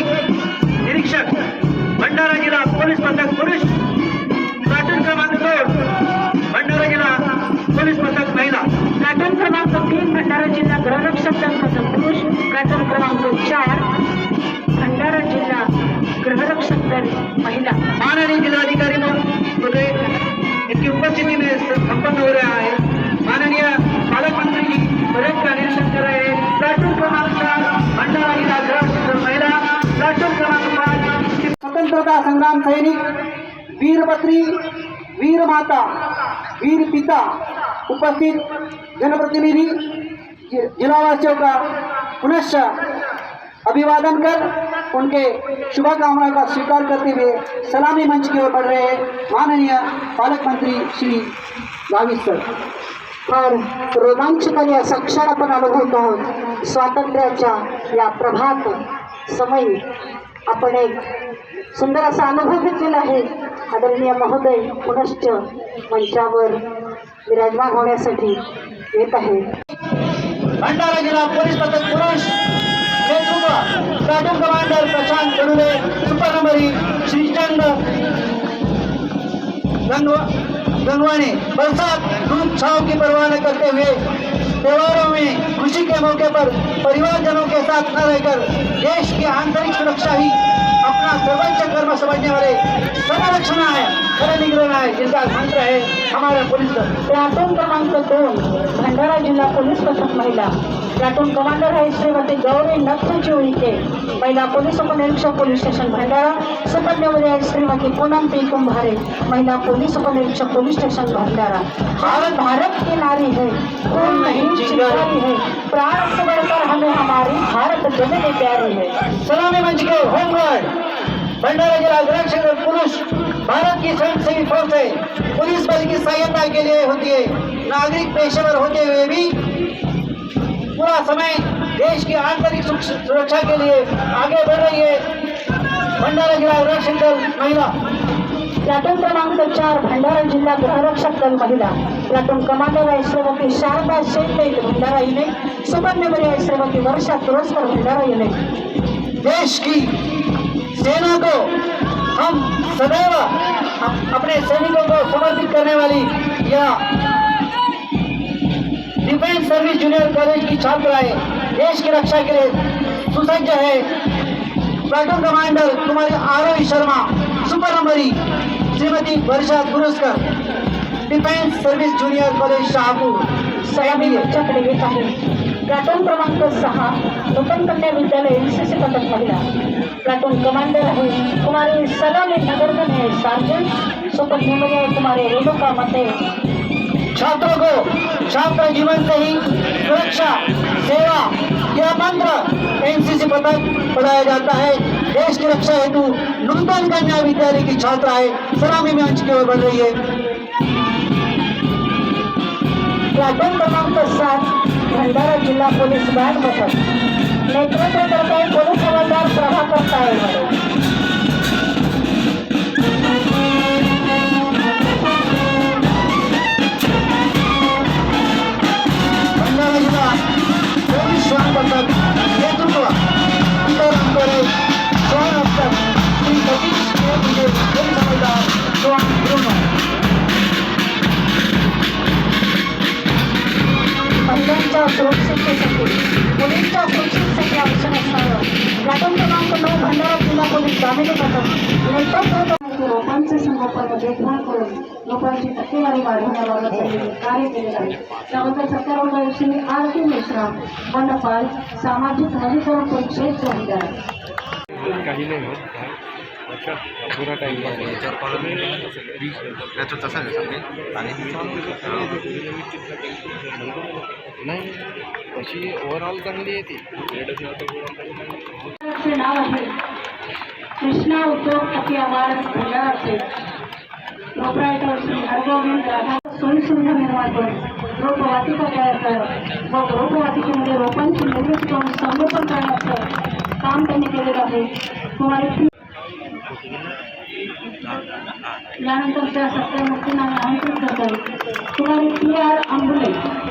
एक निरीक्षक भंडारा जिल्हा पोलीस पथक पुरुष प्लाटून क्रमांक दोन भंडारा जिल्हा पोलीस पथक महिला. प्लॅटून क्रमांक तीन भंडारा जिल्हा गृहरक्षक दल पथक पुरुष प्लॅटून क्रमांक चार भंडारा जिल्हा गृहरक्षक दल महिला. माननीय जिल्हाधिकारी स्वतंत्रता संग्राम सैनिक वीरपत्री वीर माता, वीर पिता उपस्थित जनप्रतिनिधि जिलावासियों का पुनश्च अभिवादन कर उनके शुभकामनाओं का स्वीकार करते हुए सलामी मंच की ओर बढ़ रहे हैं माननीय पालक मंत्री श्री गावित सर फार रोमांचकारी असा क्षण आपण या प्रभात समयी आपण एक सुंदर असा अनुभव घेतलेला आहे. आदरणीय महोदय पुनश्च मंचावर विराजमान होण्यासाठी येत आहे. भंडारा जिला पोलीस पथक पुरुष नेतृत्व platoon commander Prashant Gadule supernumerary Shrichand Gangwa- गंगवाने बरसात ग्रुप छाव की परवाह करते हुए त्योहारों में खुशी के मौके पर परिवारजनों के साथ न रहकर देश की आंतरिक सुरक्षा ही अपना सर्वोच्च कर्म समझने वाले संरक्षण है है है पुलिस प्लॅटून कमांडर आहे श्रीमती गौरी नथजी उईके महिला पोलीस उपनिरीक्षक पोलीस स्टेशन भंडारा. सुपन्यमध्ये आहे श्रीमती पूनम पी. महिला पोलीस उपनिरीक्षक पोलीस स्टेशन भंडारा. भारत भारत की नारी है. नहीं चिंगारी है। प्राण से बढ़कर हमें हमारी भारत जननी प्यारी है। सलामी मंच के होमगार्ड, भंडारा जिला गृह पुरुष भारत की स्वयं सेवी फोर्स पुलिस बल की सहायता के लिए होती है। नागरिक पेशेवर होते हुए भी पूरा समय देश की आंतरिक सुरक्षा के लिए आगे बढ़ रही है। भंडारा जिला दल महिला। प्लॅटून क्रमांक चार, भंडारा जिल्हा गृहरक्षक दल महिला. प्लॅटून कमांडर आहे श्रीमती शारदा शेट्टे भंडारा युनिट सुपन्यमध्ये आहे श्रीमती वर्षा तुरस्कर भंडारा युनिट देश की सेना को हम सदैव अपने सैनिकों को समर्पित करने वाली यह डिफेंस सर्विस जूनियर कॉलेज की छात्रा है देश की रक्षा के लिए सुसज्ज है। Platoon commander Kumari Aarohi Sharma. Supernumerary Shrimati Varsha Puraskar defence service junior college Shahapur सलामी मंचाकडे येत आहे. प्लॅटून क्रमांक सहा नूतन कन्या विद्यालय एनसीसी पथक महिला. प्लॅटून कमांडर आहे कुमारी सलामी नगरकन है सार्जंट सुपन्यमध्ये आहे कुमारी रेणुका मते. छात्रों को छात्र जीवन से ही सुरक्षा सेवा यह मंत्र एनसीसी पदक पढ़ाया जाता है। देश की रक्षा हेतु नूतन कन्या विद्यालय की छात्रा है, सलामी मंच की ओर बढ़ रही है। प्लॅटून क्रमांक सात भंडारा जिल्हा पोलीस बँड पथक नेतृत्व करत आहे पोलीस हवालदार प्रभाकर तायवाडे भंडारा जिला दामिनी पथक नेतृत्व रोपांचे संगोपन देखभाल करून लोकांची टक्केवारी वाढवण्याबाबत त्यांनी कार्य केले आहे त्याबद्दल सत्यारोग्य श्री आर के मेश्राम वनपाल सामाजिक नवीकरण परिक्षेत्र भंडारा काही नाही होत पुरा टाईम त्याचं तसं आहे नाही अशी ओव्हरऑल चांगली आहे ती चे नाव आहे कृष्णा उद्योगपती अवार्ड भंडाराचे प्रोप्रायटर श्री हरगोविंद राधा सोयीसुविधा निर्माण करून रोपवाटिका तयार कर व रोपवाटिकेमध्ये रोपांची निर्मिती करून संगोपन करण्याचं काम त्यांनी केलेलं आहे कुमारी यानंतर त्या सत्यामूर्तींना आमंत्रित करतात कुमारी पी आर आंबुले